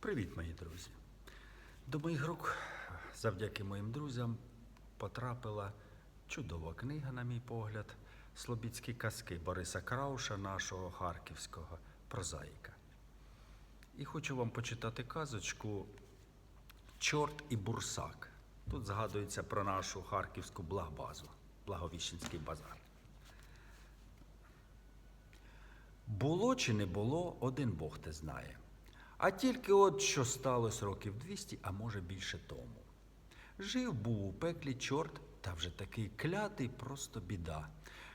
Привіт, мої друзі. До моїх рук, завдяки моїм друзям, потрапила чудова книга, на мій погляд, Слобідські казки Бориса Крауша, нашого харківського прозаїка. І хочу вам почитати казочку Чорт і бурсак. Тут згадується про нашу харківську благбазу, Благовіщенський базар. Було чи не було, один Бог те знає. А тільки от що сталося років 200, а може більше тому. Жив був у пеклі чорт, та вже такий клятий, просто біда.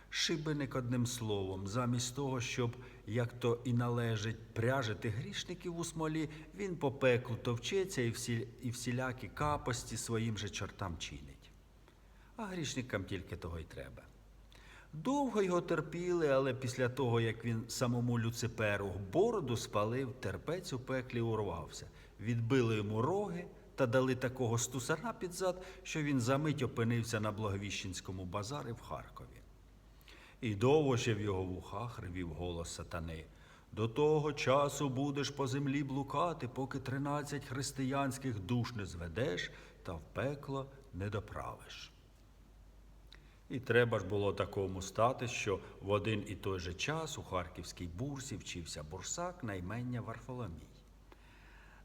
Шибеник одним словом, замість того, щоб, як то і належить, пряжити грішників у смолі, він по пеклу товчеться і, всі, і всілякі капості своїм же чортам чинить. А грішникам тільки того й треба. Довго його терпіли, але після того, як він самому Люциперу бороду спалив, терпець у пеклі урвався. Відбили йому роги та дали такого стусара під зад, що він за мить опинився на Благовіщенському базарі в Харкові. І довго ще в його вухах ревів голос сатани. До того часу будеш по землі блукати, поки тринадцять християнських душ не зведеш та в пекло не доправиш. І треба ж було такому стати, що в один і той же час у харківській бурсі вчився бурсак на імення Варфоломій.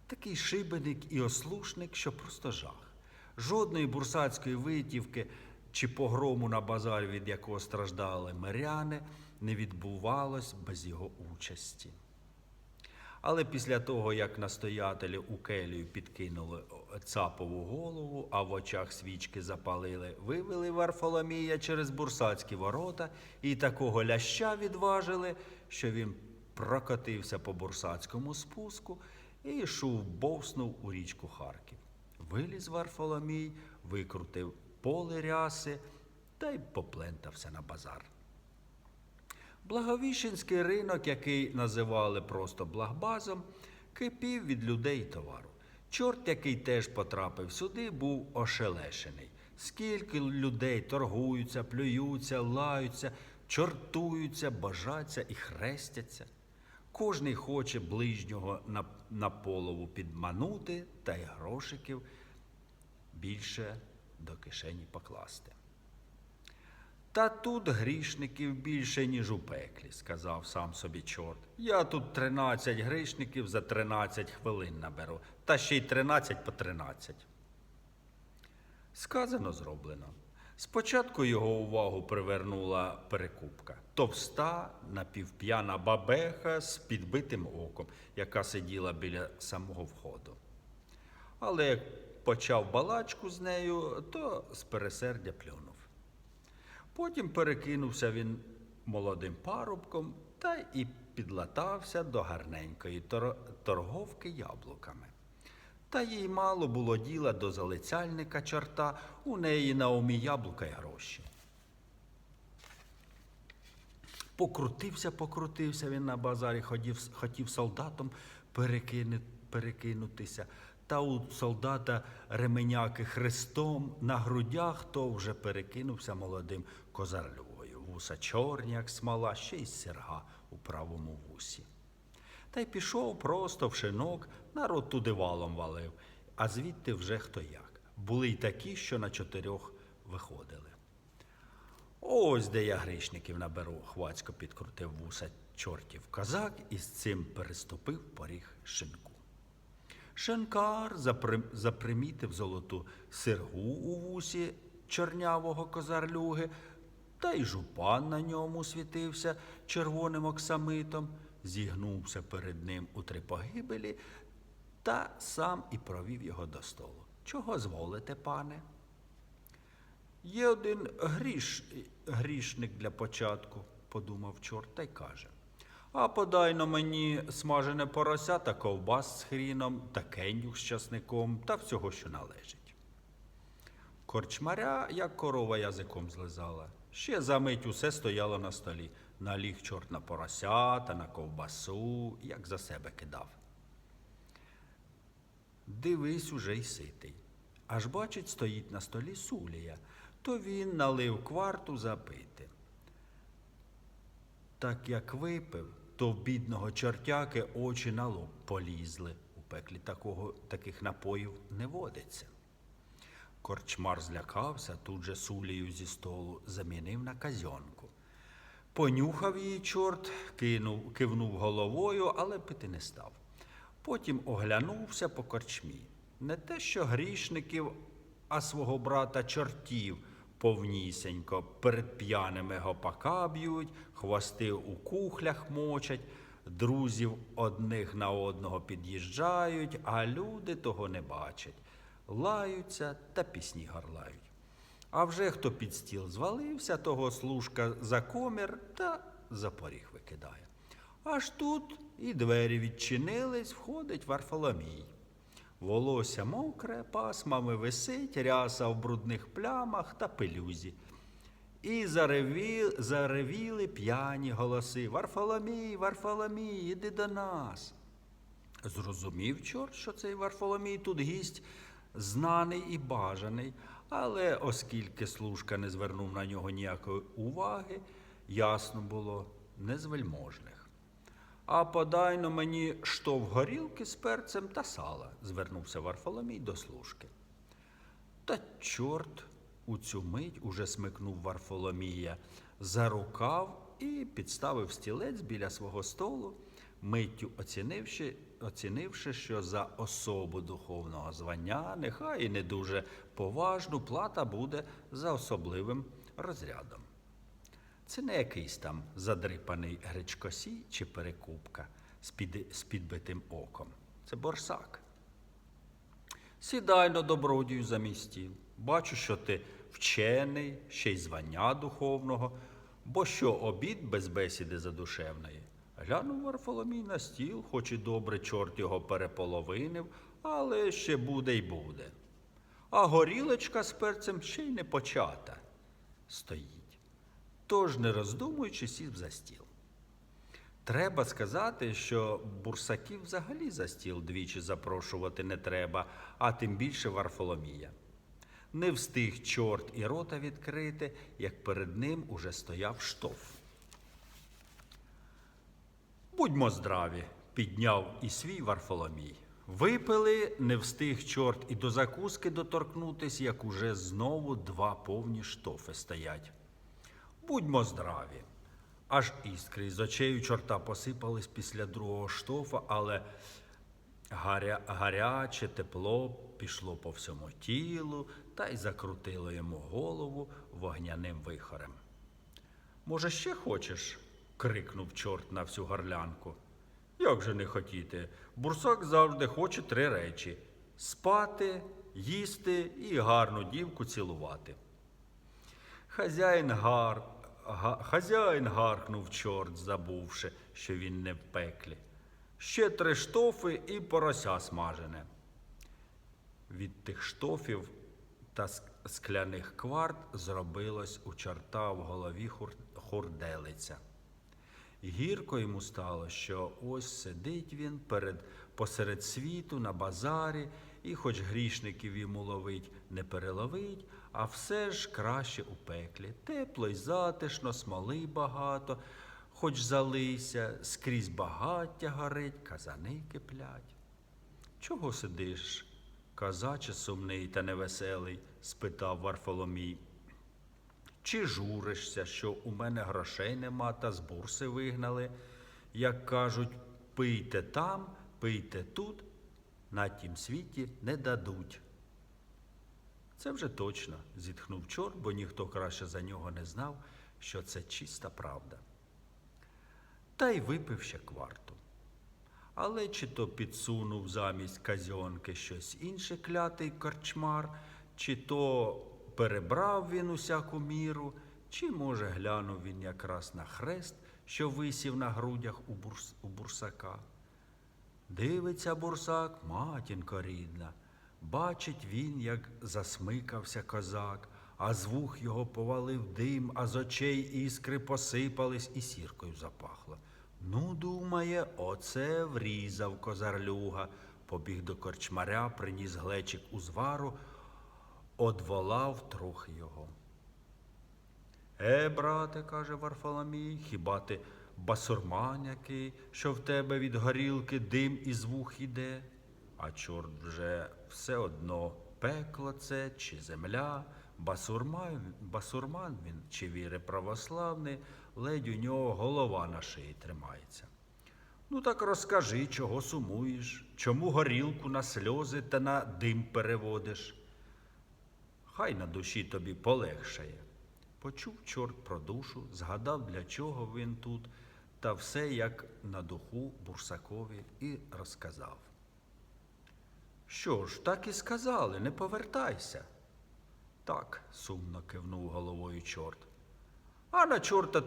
Такий шибеник і ослушник, що просто жах. Жодної бурсацької витівки чи погрому на базарі, від якого страждали миряни, не відбувалось без його участі. Але після того, як настоятелі у келію підкинули цапову голову, а в очах свічки запалили, вивели Варфоломія через бурсацькі ворота і такого ляща відважили, що він прокотився по бурсацькому спуску і шув бовснув у річку Харків. Виліз Варфоломій, викрутив поле ряси та й поплентався на базар. Благовіщенський ринок, який називали просто благбазом, кипів від людей товару. Чорт, який теж потрапив сюди, був ошелешений. Скільки людей торгуються, плюються, лаються, чортуються, бажаться і хрестяться. Кожний хоче ближнього на, на полову підманути та й грошиків більше до кишені покласти. Та тут грішників більше, ніж у пеклі, сказав сам собі чорт. Я тут тринадцять грішників за тринадцять хвилин наберу, та ще й тринадцять по тринадцять. Сказано, зроблено. Спочатку його увагу привернула перекупка. Товста, напівп'яна бабеха з підбитим оком, яка сиділа біля самого входу. Але як почав балачку з нею, то з пересердя плюнув. Потім перекинувся він молодим парубком та і підлатався до гарненької тор- торговки яблуками. Та їй мало було діла до залицяльника чорта, у неї на умі яблука й гроші. Покрутився, покрутився він на базарі, хотів, хотів солдатом перекину, перекинутися. Та у солдата ременяки хрестом на грудях, то вже перекинувся молодим козарлюгою. Вуса чорні, як смола, ще й серга у правому вусі. Та й пішов просто в шинок, народ туди валом валив, а звідти вже хто як. Були й такі, що на чотирьох виходили. Ось де я грішників наберу, хвацько підкрутив вуса чортів козак і з цим переступив поріг шинку. Шинкар запримітив золоту сиргу у вусі чорнявого козарлюги, та й жупан на ньому світився червоним оксамитом, зігнувся перед ним у три погибелі та сам і провів його до столу. Чого зволите, пане? Є один гріш, грішник для початку, подумав чорт та й каже. А подай на мені смажене порося та ковбас з хріном, та кенюх з часником та всього, що належить. Корчмаря, як корова язиком злизала. Ще за мить усе стояло на столі. Наліг чорт на порося та на ковбасу, як за себе кидав. Дивись уже й ситий. Аж бачить, стоїть на столі сулія, то він налив кварту запити. Так як випив, то в бідного чортяки очі на лоб полізли. У пеклі такого, таких напоїв не водиться. Корчмар злякався, тут же сулею зі столу замінив на казьонку. Понюхав її чорт, кинув, кивнув головою, але пити не став. Потім оглянувся по корчмі. Не те, що грішників, а свого брата чортів повнісенько перед п'яними гопака б'ють, хвости у кухлях мочать, друзів одних на одного під'їжджають, а люди того не бачать, лаються та пісні горлають. А вже хто під стіл звалився, того служка за комір та за поріг викидає. Аж тут і двері відчинились, входить Варфоломій. Волосся мокре, пасмами висить, ряса в брудних плямах та пилюзі. І зареві, заревіли п'яні голоси. Варфоломій, Варфоломій, іди до нас. Зрозумів чорт, що цей Варфоломій тут гість знаний і бажаний, але оскільки служка не звернув на нього ніякої уваги, ясно було не А подайно мені штов горілки з перцем та сала, звернувся Варфоломій до служки. Та чорт у цю мить уже смикнув Варфоломія за рукав і підставив стілець біля свого столу, миттю оцінивши, оцінивши, що за особу духовного звання, нехай і не дуже поважну, плата буде за особливим розрядом. Це не якийсь там задрипаний гречкосій чи перекупка з, під, з підбитим оком. Це борсак. Сідай на добродію за мій стіл. Бачу, що ти вчений, ще й звання духовного, бо що обід без бесіди задушевної. Глянув Варфоломій на стіл, хоч і добре чорт його переполовинив, але ще буде й буде. А горілочка з перцем ще й не почата стоїть. Тож, не роздумуючи, сів за стіл. Треба сказати, що бурсаків взагалі за стіл двічі запрошувати не треба, а тим більше Варфоломія. Не встиг чорт і рота відкрити, як перед ним уже стояв штоф. Будьмо здраві, підняв і свій Варфоломій. Випили, не встиг чорт і до закуски доторкнутись, як уже знову два повні штофи стоять. Будьмо здраві. Аж іскри з очей у чорта посипались після другого штофа, але гаря, гаряче тепло пішло по всьому тілу та й закрутило йому голову вогняним вихорем. Може, ще хочеш? крикнув чорт на всю горлянку. Як же не хотіти? Бурсак завжди хоче три речі спати, їсти і гарну дівку цілувати. Хазяїн гар... Хазяїн гаркнув чорт, забувши, що він не в пеклі. Ще три штофи і порося смажене. Від тих штофів та скляних кварт зробилось у чорта в голові хурделиця. Гірко йому стало, що ось сидить він перед, посеред світу на базарі, і хоч грішників йому ловить, не переловить, а все ж краще у пеклі. Тепло й затишно, смоли багато, хоч залийся, скрізь багаття горить, казани киплять. Чого сидиш, казаче сумний та невеселий? спитав Варфоломій. Чи журишся, що у мене грошей нема та з бурси вигнали? Як кажуть, пийте там, пийте тут, на тім світі не дадуть. Це вже точно, зітхнув чорт, бо ніхто краще за нього не знав, що це чиста правда. Та й випив ще кварту. Але чи то підсунув замість казьонки щось інше клятий корчмар, чи то перебрав він усяку міру, чи, може, глянув він якраз на хрест, що висів на грудях у, бурс, у бурсака. Дивиться бурсак, матінко рідна. Бачить він, як засмикався козак, а з вух його повалив дим, а з очей іскри посипались і сіркою запахло. Ну, думає, оце врізав козарлюга. Побіг до корчмаря, приніс глечик узвару, одволав трохи його. Е, брате, каже Варфоломій, хіба ти басурман що в тебе від горілки дим із вух іде? А чорт вже все одно пекло це чи земля, басурман, басурман він чи віри православний, ледь у нього голова на шиї тримається. Ну так розкажи, чого сумуєш, чому горілку на сльози та на дим переводиш. Хай на душі тобі полегшає. Почув чорт про душу, згадав, для чого він тут, та все як на духу Бурсакові і розказав. Що ж, так і сказали, не повертайся. Так, сумно кивнув головою чорт. А на чорта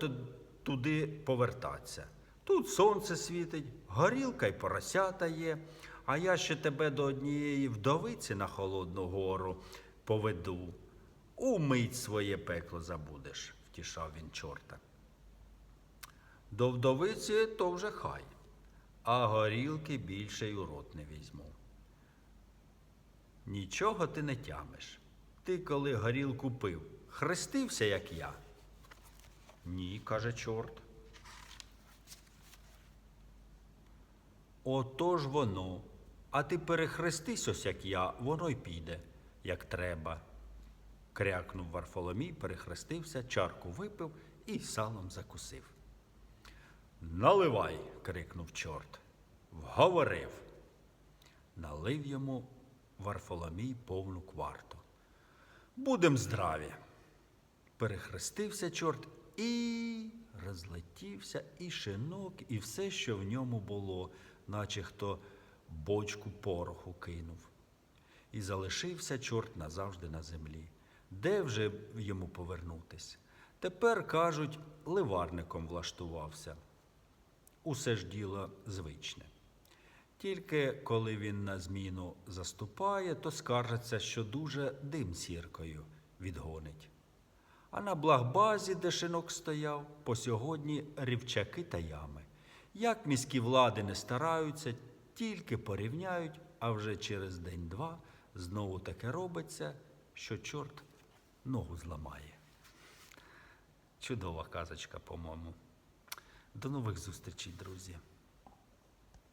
туди повертаться. Тут сонце світить, горілка й поросята є, а я ще тебе до однієї вдовиці на холодну гору поведу. Умить своє пекло забудеш, втішав він чорта. До вдовиці то вже хай, а горілки більше й у рот не візьму. Нічого ти не тямиш. Ти, коли горілку пив, хрестився, як я. Ні, каже чорт. Отож воно. А ти перехрестись ось як я, воно й піде, як треба. Крякнув Варфоломій, перехрестився, чарку випив і салом закусив. Наливай. крикнув чорт. Вговорив. Налив йому Варфоломій повну кварту. Будем здраві. Перехрестився чорт і розлетівся і шинок, і все, що в ньому було, наче хто бочку пороху кинув. І залишився чорт назавжди на землі. Де вже йому повернутись? Тепер, кажуть, ливарником влаштувався. Усе ж діло звичне. Тільки коли він на зміну заступає, то скаржиться, що дуже дим сіркою відгонить. А на благбазі, де шинок стояв, по сьогодні рівчаки та ями. Як міські влади не стараються, тільки порівняють, а вже через день-два знову таке робиться, що чорт ногу зламає. Чудова казочка, по-моєму. До нових зустрічей, друзі.